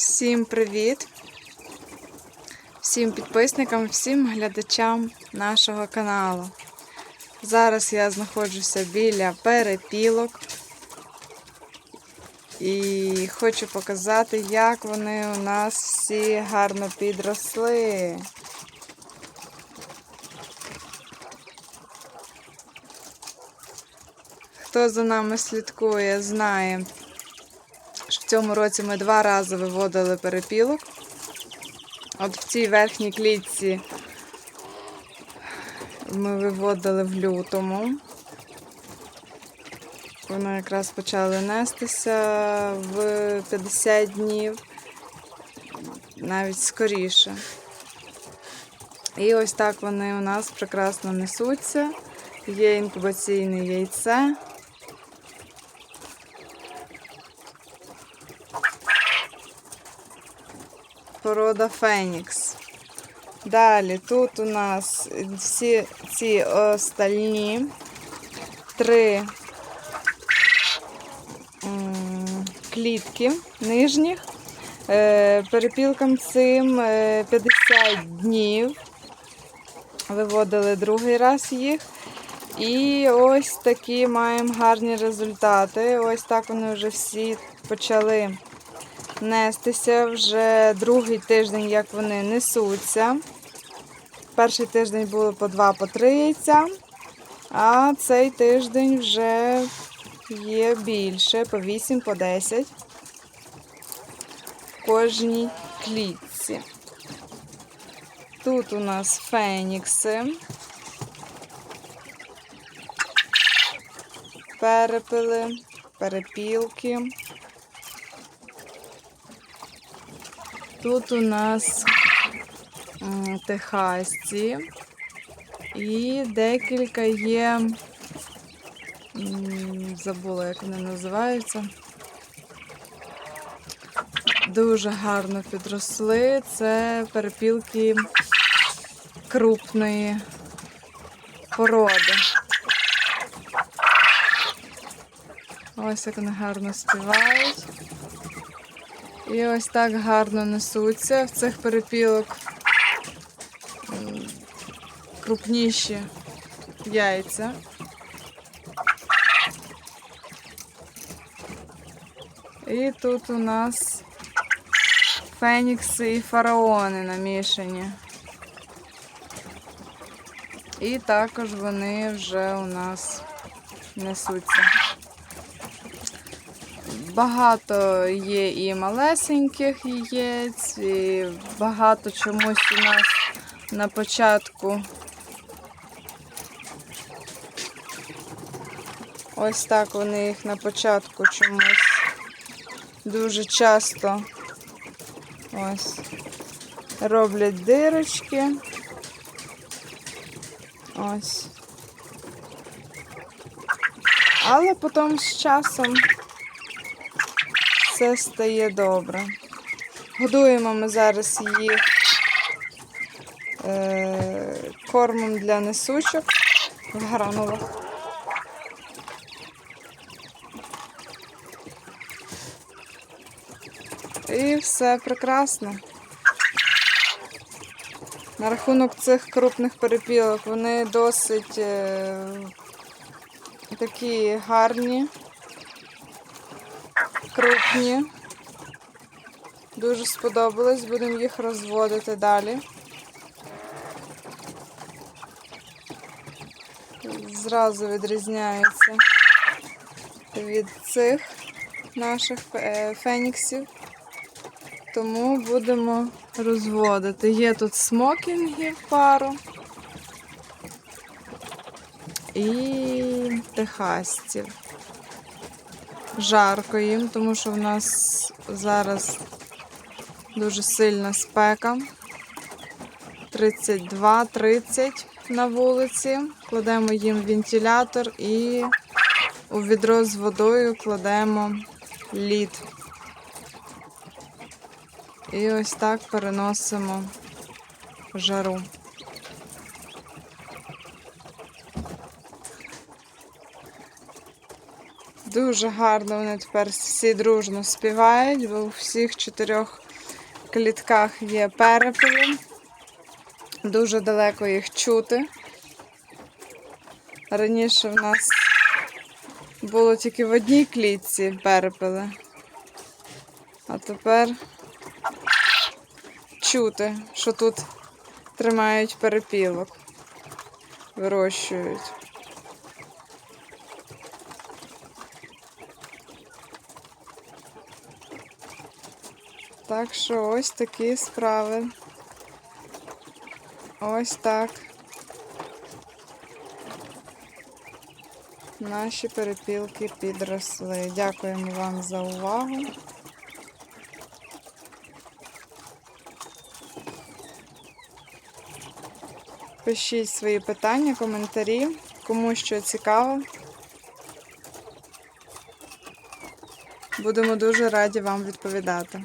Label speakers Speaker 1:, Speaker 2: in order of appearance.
Speaker 1: Всім привіт! Всім підписникам, всім глядачам нашого каналу. Зараз я знаходжуся біля перепілок і хочу показати, як вони у нас всі гарно підросли. Хто за нами слідкує, знає, цьому році ми два рази виводили перепілок. От в цій верхній клітці ми виводили в лютому. Вони якраз почали нестися в 50 днів, навіть скоріше. І ось так вони у нас прекрасно несуться. Є інкубаційне яйце. Порода Фенікс. Далі тут у нас всі ці остальні три клітки нижніх. Е, Перепілкам цим е, 50 днів. Виводили другий раз їх. І ось такі маємо гарні результати. Ось так вони вже всі почали нестися вже другий тиждень, як вони несуться. Перший тиждень було по 2 по 3 яйця, а цей тиждень вже є більше, по 8 по 10 в кожній клітці. Тут у нас фенікси, перепили, перепілки. Тут у нас техасці і декілька є, забула, як вони називаються. Дуже гарно підросли. Це перепілки крупної породи. Ось як вони гарно співають. І ось так гарно несуться. В цих перепілок крупніші яйця. І тут у нас фенікси і фараони намішані. І також вони вже у нас несуться. Багато є і малесеньких яєць, і багато чомусь у нас на початку. Ось так вони їх на початку чомусь дуже часто ось роблять дирочки. Ось. Але потім з часом все стає добре. Годуємо ми зараз їх е, кормом для несучок в гранулах. І все прекрасно. На рахунок цих крупних перепілок вони досить е, такі гарні крупні. Дуже сподобалось, будемо їх розводити далі. Зразу відрізняються від цих наших е, феніксів. Тому будемо розводити. Є тут смокінги пару і техасців жарко їм, тому що в нас зараз дуже сильна спека. 32-30 на вулиці. Кладемо їм вентилятор і у відро з водою кладемо лід. І ось так переносимо жару. Дуже гарно вони тепер всі дружно співають, бо у всіх чотирьох клітках є перепели. Дуже далеко їх чути. Раніше в нас було тільки в одній клітці перепели. А тепер чути, що тут тримають перепілок, вирощують. Так що ось такі справи. Ось так. Наші перепілки підросли. Дякуємо вам за увагу. Пишіть свої питання, коментарі, кому що цікаво. Будемо дуже раді вам відповідати.